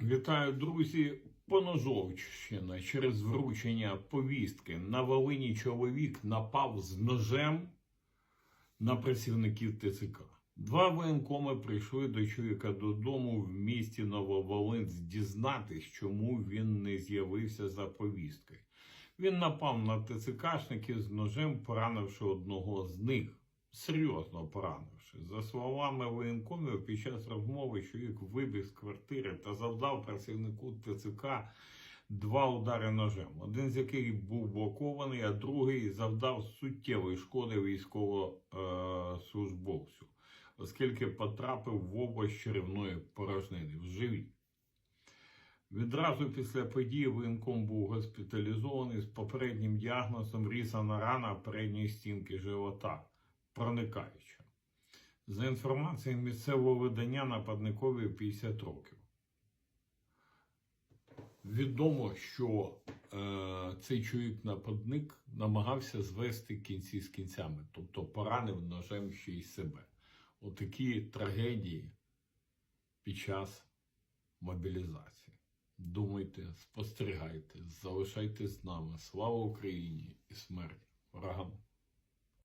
Вітаю, друзі. Поножовщина через вручення повістки на Волині чоловік напав з ножем на працівників ТЦК. Два воєнкоми прийшли до чоловіка додому в місті Нововолинськ дізнатись, чому він не з'явився за повісткою. Він напав на ТЦКшників з ножем, поранивши одного з них, серйозно поранивши. За словами воєнкомів, під час розмови чоловік вибіг з квартири та завдав працівнику ТЦК два удари ножем, один з яких був блокований, а другий завдав суттєвої шкоди військовослужбовцю, оскільки потрапив в область черевної порожнини в живіт. Відразу після події воєнком був госпіталізований з попереднім діагнозом різана рана передньої стінки живота, проникаюча. За інформацією місцевого видання нападникові 50 років. Відомо, що е, цей чоловік-нападник намагався звести кінці з кінцями, тобто поранив ножем ще й себе. Отакі трагедії під час мобілізації. Думайте, спостерігайте, залишайтесь з нами. Слава Україні і смерть ворогам!